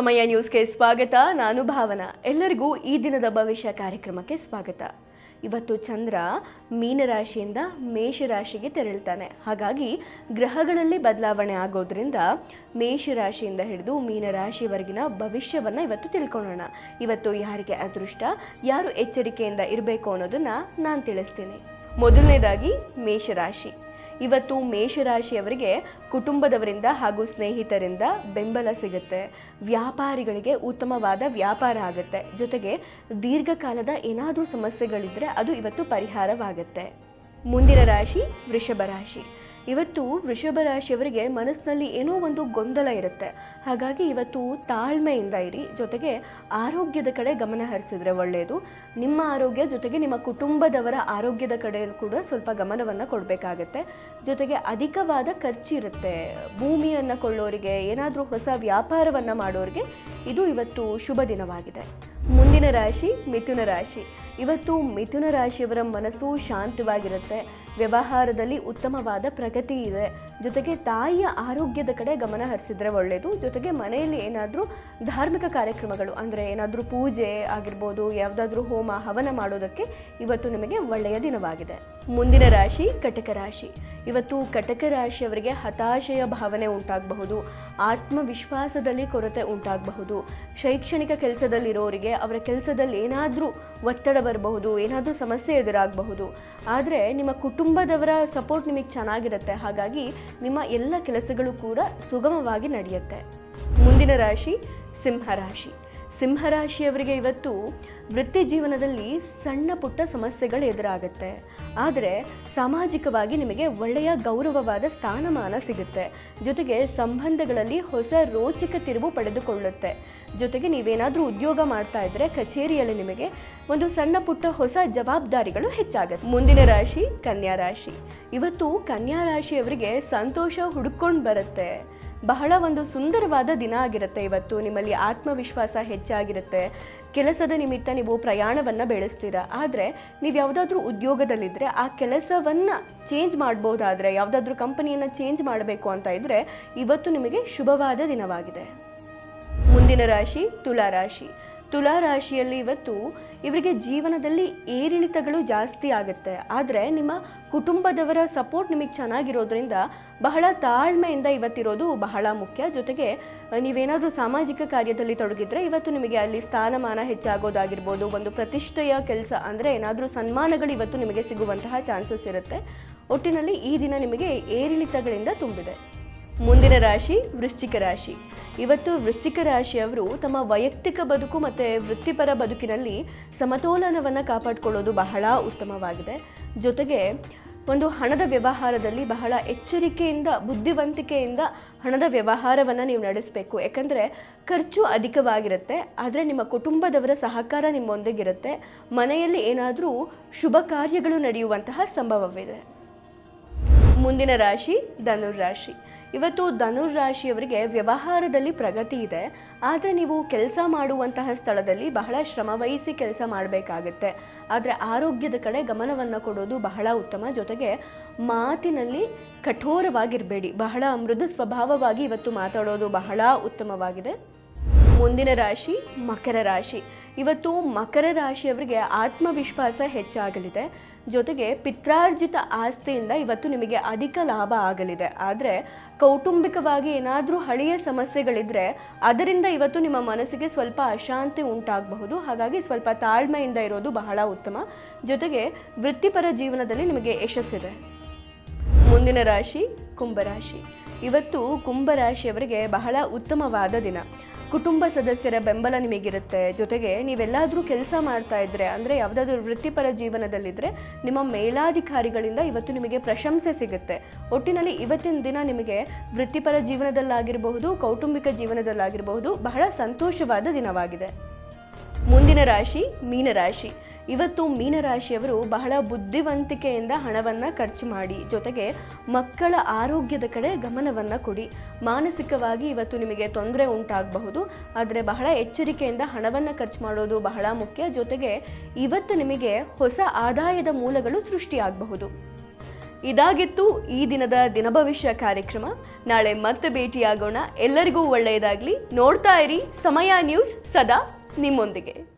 ಸಮಯ ನ್ಯೂಸ್ಗೆ ಸ್ವಾಗತ. ನಾನು ಭಾವನಾ. ಎಲ್ಲರಿಗೂ ಈ ದಿನದ ಭವಿಷ್ಯ ಕಾರ್ಯಕ್ರಮಕ್ಕೆ ಸ್ವಾಗತ. ಇವತ್ತು ಚಂದ್ರ ಮೀನರಾಶಿಯಿಂದ ಮೇಷರಾಶಿಗೆ ತೆರಳ್ತಾನೆ. ಹಾಗಾಗಿ ಗ್ರಹಗಳಲ್ಲಿ ಬದಲಾವಣೆ ಆಗೋದ್ರಿಂದ ಮೇಷರಾಶಿಯಿಂದ ಹಿಡಿದು ಮೀನರಾಶಿವರೆಗಿನ ಭವಿಷ್ಯವನ್ನು ಇವತ್ತು ತಿಳ್ಕೊಳ್ಳೋಣ. ಇವತ್ತು ಯಾರಿಗೆ ಅದೃಷ್ಟ, ಯಾರು ಎಚ್ಚರಿಕೆಯಿಂದ ಇರಬೇಕು ಅನ್ನೋದನ್ನು ನಾನು ತಿಳಿಸ್ತೀನಿ. ಮೊದಲನೇದಾಗಿ ಮೇಷರಾಶಿ. ಇವತ್ತು ಮೇಷರಾಶಿಯವರಿಗೆ ಕುಟುಂಬದವರಿಂದ ಹಾಗೂ ಸ್ನೇಹಿತರಿಂದ ಬೆಂಬಲ ಸಿಗುತ್ತೆ. ವ್ಯಾಪಾರಿಗಳಿಗೆ ಉತ್ತಮವಾದ ವ್ಯಾಪಾರ ಆಗುತ್ತೆ. ಜೊತೆಗೆ ದೀರ್ಘಕಾಲದ ಏನಾದರೂ ಸಮಸ್ಯೆಗಳಿದ್ದರೆ ಅದು ಇವತ್ತು ಪರಿಹಾರವಾಗುತ್ತೆ. ಮುಂದಿನ ರಾಶಿ, ವೃಷಭ ರಾಶಿ. ಇವತ್ತು ವೃಷಭ ರಾಶಿಯವರಿಗೆ ಮನಸ್ಸಿನಲ್ಲಿ ಏನೋ ಒಂದು ಗೊಂದಲ ಇರುತ್ತೆ. ಹಾಗಾಗಿ ಇವತ್ತು ತಾಳ್ಮೆಯಿಂದ ಇರಿ, ಜೊತೆಗೆ ಆರೋಗ್ಯದ ಕಡೆ ಗಮನ ಹರಿಸಿದ್ರೆ ಒಳ್ಳೆಯದು ನಿಮ್ಮ ಆರೋಗ್ಯ ಜೊತೆಗೆ ನಿಮ್ಮ ಕುಟುಂಬದವರ ಆರೋಗ್ಯದ ಕಡೆ ಕೂಡ ಸ್ವಲ್ಪ ಗಮನವನ್ನು ಕೊಡಬೇಕಾಗತ್ತೆ. ಜೊತೆಗೆ ಅಧಿಕವಾದ ಖರ್ಚಿರುತ್ತೆ ಭೂಮಿಯನ್ನು ಕೊಳ್ಳೋರಿಗೆ, ಏನಾದರೂ ಹೊಸ ವ್ಯಾಪಾರವನ್ನು ಮಾಡೋರಿಗೆ ಇದು ಇವತ್ತು ಶುಭ ದಿನವಾಗಿದೆ. ಮುಂದಿನ ರಾಶಿ, ಮಿಥುನ ರಾಶಿ. ಇವತ್ತು ಮಿಥುನ ರಾಶಿಯವರ ಮನಸ್ಸು ಶಾಂತವಾಗಿರುತ್ತೆ. ವ್ಯವಹಾರದಲ್ಲಿ ಉತ್ತಮವಾದ ಪ್ರಗತಿ ಇದೆ. ಜೊತೆಗೆ ತಾಯಿಯ ಆರೋಗ್ಯದ ಕಡೆ ಗಮನ ಹರಿಸಿದ್ರೆ ಒಳ್ಳೆಯದು ಜೊತೆಗೆ ಮನೆಯಲ್ಲಿ ಏನಾದರೂ ಧಾರ್ಮಿಕ ಕಾರ್ಯಕ್ರಮಗಳು, ಅಂದರೆ ಏನಾದರೂ ಪೂಜೆ ಆಗಿರ್ಬೋದು, ಯಾವುದಾದ್ರೂ ಹೋಮ, ಹವನ ಮಾಡೋದಕ್ಕೆ ಇವತ್ತು ನಿಮಗೆ ಒಳ್ಳೆಯ ದಿನವಾಗಿದೆ. ಮುಂದಿನ ರಾಶಿ, ಕಟಕ ರಾಶಿ. ಇವತ್ತು ಕಟಕ ರಾಶಿಯವರಿಗೆ ಹತಾಶೆಯ ಭಾವನೆ ಉಂಟಾಗಬಹುದು, ಆತ್ಮವಿಶ್ವಾಸದಲ್ಲಿ ಕೊರತೆ ಉಂಟಾಗಬಹುದು. ಶೈಕ್ಷಣಿಕ ಕೆಲಸದಲ್ಲಿರೋರಿಗೆ ಅವರ ಕೆಲಸದಲ್ಲಿ ಏನಾದರೂ ಒತ್ತಡ ಬರಬಹುದು, ಏನಾದರೂ ಸಮಸ್ಯೆ ಎದುರಾಗಬಹುದು. ಆದರೆ ನಿಮ್ಮ ಕುಟುಂಬದವರ ಸಪೋರ್ಟ್ ನಿಮಗೆ ಚೆನ್ನಾಗಿರುತ್ತೆ. ಹಾಗಾಗಿ ನಿಮ್ಮ ಎಲ್ಲ ಕೆಲಸಗಳು ಕೂಡ ಸುಗಮವಾಗಿ ನಡೆಯುತ್ತೆ. ಮುಂದಿನ ರಾಶಿ ಸಿಂಹರಾಶಿ ಸಿಂಹರಾಶಿಯವರಿಗೆ ಇವತ್ತು ವೃತ್ತಿ ಜೀವನದಲ್ಲಿ ಸಣ್ಣ ಪುಟ್ಟ ಸಮಸ್ಯೆಗಳು ಎದುರಾಗುತ್ತೆ. ಆದರೆ ಸಾಮಾಜಿಕವಾಗಿ ನಿಮಗೆ ಒಳ್ಳೆಯ ಗೌರವವಾದ ಸ್ಥಾನಮಾನ ಸಿಗುತ್ತೆ. ಜೊತೆಗೆ ಸಂಬಂಧಗಳಲ್ಲಿ ಹೊಸ ರೋಚಕ ತಿರುವು ಪಡೆದುಕೊಳ್ಳುತ್ತೆ. ಜೊತೆಗೆ ನೀವೇನಾದರೂ ಉದ್ಯೋಗ ಮಾಡ್ತಾ ಇದ್ದರೆ ಕಚೇರಿಯಲ್ಲಿ ನಿಮಗೆ ಒಂದು ಸಣ್ಣ ಪುಟ್ಟ ಹೊಸ ಜವಾಬ್ದಾರಿಗಳು ಹೆಚ್ಚಾಗುತ್ತೆ. ಮುಂದಿನ ರಾಶಿ ಕನ್ಯಾ ರಾಶಿ. ಇವತ್ತು ಕನ್ಯಾ ರಾಶಿಯವರಿಗೆ ಸಂತೋಷ ಹುಡುಕೊಂಡು ಬರುತ್ತೆ. ಬಹಳ ಒಂದು ಸುಂದರವಾದ ದಿನ ಆಗಿರುತ್ತೆ ಇವತ್ತು. ನಿಮ್ಮಲ್ಲಿ ಆತ್ಮವಿಶ್ವಾಸ ಹೆಚ್ಚಾಗಿರುತ್ತೆ. ಕೆಲಸದ ನಿಮಿತ್ತ ನೀವು ಪ್ರಯಾಣವನ್ನು ಬೆಳೆಸ್ತೀರಾ? ಆದರೆ ನೀವು ಯಾವುದಾದ್ರೂ ಉದ್ಯೋಗದಲ್ಲಿದ್ದರೆ ಆ ಕೆಲಸವನ್ನು ಚೇಂಜ್ ಮಾಡ್ಬೋದಾದರೆ, ಯಾವುದಾದ್ರೂ ಕಂಪನಿಯನ್ನು ಚೇಂಜ್ ಮಾಡಬೇಕು ಅಂತ ಇದ್ದರೆ ಇವತ್ತು ನಿಮಗೆ ಶುಭವಾದ ದಿನವಾಗಿದೆ. ಮುಂದಿನ ರಾಶಿ, ತುಲಾ ರಾಶಿ. ತುಲಾ ರಾಶಿಯಲ್ಲಿ ಇವತ್ತು ಇವರಿಗೆ ಜೀವನದಲ್ಲಿ ಏರಿಳಿತಗಳು ಜಾಸ್ತಿ ಆಗುತ್ತೆ. ಆದರೆ ನಿಮ್ಮ ಕುಟುಂಬದವರ ಸಪೋರ್ಟ್ ನಿಮಗೆ ಚೆನ್ನಾಗಿರೋದ್ರಿಂದ ಬಹಳ ತಾಳ್ಮೆಯಿಂದ ಇವತ್ತಿರೋದು ಬಹಳ ಮುಖ್ಯ. ಜೊತೆಗೆ ನೀವೇನಾದರೂ ಸಾಮಾಜಿಕ ಕಾರ್ಯದಲ್ಲಿ ತೊಡಗಿದ್ರೆ ಇವತ್ತು ನಿಮಗೆ ಅಲ್ಲಿ ಸ್ಥಾನಮಾನ ಹೆಚ್ಚಾಗೋದಾಗಿರ್ಬೋದು, ಒಂದು ಪ್ರತಿಷ್ಠೆಯ ಕೆಲಸ ಅಂದರೆ ಏನಾದರೂ ಸನ್ಮಾನಗಳು ಇವತ್ತು ನಿಮಗೆ ಸಿಗುವಂತಹ ಚಾನ್ಸಸ್ ಇರುತ್ತೆ. ಒಟ್ಟಿನಲ್ಲಿ ಈ ದಿನ ನಿಮಗೆ ಏರಿಳಿತಗಳಿಂದ ತುಂಬಿದೆ. ಮುಂದಿನ ರಾಶಿ ವೃಶ್ಚಿಕ ರಾಶಿ. ಇವತ್ತು ವೃಶ್ಚಿಕ ರಾಶಿಯವರು ತಮ್ಮ ವೈಯಕ್ತಿಕ ಬದುಕು ಮತ್ತು ವೃತ್ತಿಪರ ಬದುಕಿನಲ್ಲಿ ಸಮತೋಲನವನ್ನು ಕಾಪಾಡಿಕೊಳ್ಳೋದು ಬಹಳ ಉತ್ತಮವಾಗಿದೆ. ಜೊತೆಗೆ ಒಂದು ಹಣದ ವ್ಯವಹಾರದಲ್ಲಿ ಬಹಳ ಎಚ್ಚರಿಕೆಯಿಂದ, ಬುದ್ಧಿವಂತಿಕೆಯಿಂದ ಹಣದ ವ್ಯವಹಾರವನ್ನು ನೀವು ನಡೆಸಬೇಕು. ಯಾಕಂದರೆ ಖರ್ಚು ಅಧಿಕವಾಗಿರುತ್ತೆ, ಆದರೆ ನಿಮ್ಮ ಕುಟುಂಬದವರ ಸಹಕಾರ ನಿಮ್ಮೊಂದಿಗಿರುತ್ತೆ. ಮನೆಯಲ್ಲಿ ಏನಾದರೂ ಶುಭ ಕಾರ್ಯಗಳು ನಡೆಯುವಂತಹ ಸಂಭವವಿದೆ. ಮುಂದಿನ ರಾಶಿ ಧನುರ್ರಾಶಿ ಇವತ್ತು ಧನುರ್ ರಾಶಿಯವರಿಗೆ ವ್ಯವಹಾರದಲ್ಲಿ ಪ್ರಗತಿ ಇದೆ. ಆದರೆ ನೀವು ಕೆಲಸ ಮಾಡುವಂತಹ ಸ್ಥಳದಲ್ಲಿ ಬಹಳ ಶ್ರಮವಹಿಸಿ ಕೆಲಸ ಮಾಡಬೇಕಾಗತ್ತೆ. ಆದರೆ ಆರೋಗ್ಯದ ಕಡೆ ಗಮನವನ್ನು ಕೊಡೋದು ಬಹಳ ಉತ್ತಮ. ಜೊತೆಗೆ ಮಾತಿನಲ್ಲಿ ಕಠೋರವಾಗಿರಬೇಡಿ. ಬಹಳ ಮೃದು ಸ್ವಭಾವವಾಗಿ ಇವತ್ತು ಮಾತಾಡೋದು ಬಹಳ ಉತ್ತಮವಾಗಿದೆ. ಮುಂದಿನ ರಾಶಿ ಮಕರ ರಾಶಿ. ಇವತ್ತು ಮಕರ ರಾಶಿಯವರಿಗೆ ಆತ್ಮವಿಶ್ವಾಸ ಹೆಚ್ಚಾಗಲಿದೆ. ಜೊತೆಗೆ ಪಿತ್ರಾರ್ಜಿತ ಆಸ್ತಿಯಿಂದ ಇವತ್ತು ನಿಮಗೆ ಅಧಿಕ ಲಾಭ ಆಗಲಿದೆ. ಆದರೆ ಕೌಟುಂಬಿಕವಾಗಿ ಏನಾದರೂ ಹಳೆಯ ಸಮಸ್ಯೆಗಳಿದ್ದರೆ ಅದರಿಂದ ಇವತ್ತು ನಿಮ್ಮ ಮನಸ್ಸಿಗೆ ಸ್ವಲ್ಪ ಅಶಾಂತಿ ಉಂಟಾಗಬಹುದು. ಹಾಗಾಗಿ ಸ್ವಲ್ಪ ತಾಳ್ಮೆಯಿಂದ ಇರೋದು ಬಹಳ ಉತ್ತಮ. ಜೊತೆಗೆ ವೃತ್ತಿಪರ ಜೀವನದಲ್ಲಿ ನಿಮಗೆ ಯಶಸ್ಸಿದೆ. ಮುಂದಿನ ರಾಶಿ ಕುಂಭರಾಶಿ ಇವತ್ತು ಕುಂಭರಾಶಿಯವರಿಗೆ ಬಹಳ ಉತ್ತಮವಾದ ದಿನ. ಕುಟುಂಬ ಸದಸ್ಯರ ಬೆಂಬಲ ನಿಮಗಿರುತ್ತೆ. ಜೊತೆಗೆ ನೀವೆಲ್ಲಾದರೂ ಕೆಲಸ ಮಾಡ್ತಾ ಇದ್ದರೆ ಅಂದರೆ ಯಾವುದಾದ್ರೂ ವೃತ್ತಿಪರ ಜೀವನದಲ್ಲಿದ್ದರೆ ನಿಮ್ಮ ಮೇಲಾಧಿಕಾರಿಗಳಿಂದ ಇವತ್ತು ನಿಮಗೆ ಪ್ರಶಂಸೆ ಸಿಗುತ್ತೆ. ಒಟ್ಟಿನಲ್ಲಿ ಇವತ್ತಿನ ದಿನ ನಿಮಗೆ ವೃತ್ತಿಪರ ಜೀವನದಲ್ಲಾಗಿರಬಹುದು, ಕೌಟುಂಬಿಕ ಜೀವನದಲ್ಲಾಗಿರಬಹುದು ಬಹಳ ಸಂತೋಷವಾದ ದಿನವಾಗಿದೆ. ಮುಂದಿನ ರಾಶಿ ಮೀನರಾಶಿ. ಇವತ್ತು ಮೀನರಾಶಿಯವರು ಬಹಳ ಬುದ್ಧಿವಂತಿಕೆಯಿಂದ ಹಣವನ್ನು ಖರ್ಚು ಮಾಡಿ, ಜೊತೆಗೆ ಮಕ್ಕಳ ಆರೋಗ್ಯದ ಕಡೆ ಗಮನವನ್ನು ಕೊಡಿ. ಮಾನಸಿಕವಾಗಿ ಇವತ್ತು ನಿಮಗೆ ತೊಂದರೆ ಉಂಟಾಗಬಹುದು, ಆದರೆ ಬಹಳ ಎಚ್ಚರಿಕೆಯಿಂದ ಹಣವನ್ನು ಖರ್ಚು ಮಾಡೋದು ಬಹಳ ಮುಖ್ಯ. ಜೊತೆಗೆ ಇವತ್ತು ನಿಮಗೆ ಹೊಸ ಆದಾಯದ ಮೂಲಗಳು ಸೃಷ್ಟಿಯಾಗಬಹುದು. ಇದಾಗಿತ್ತು ಈ ದಿನದ ದಿನಭವಿಷ್ಯ ಕಾರ್ಯಕ್ರಮ. ನಾಳೆ ಮತ್ತೆ ಭೇಟಿಯಾಗೋಣ. ಎಲ್ಲರಿಗೂ ಒಳ್ಳೆಯದಾಗಲಿ. ನೋಡ್ತಾ ಇರಿ ಸಮಯ ನ್ಯೂಸ್ ಸದಾ ನಿಮ್ಮೊಂದಿಗೆ.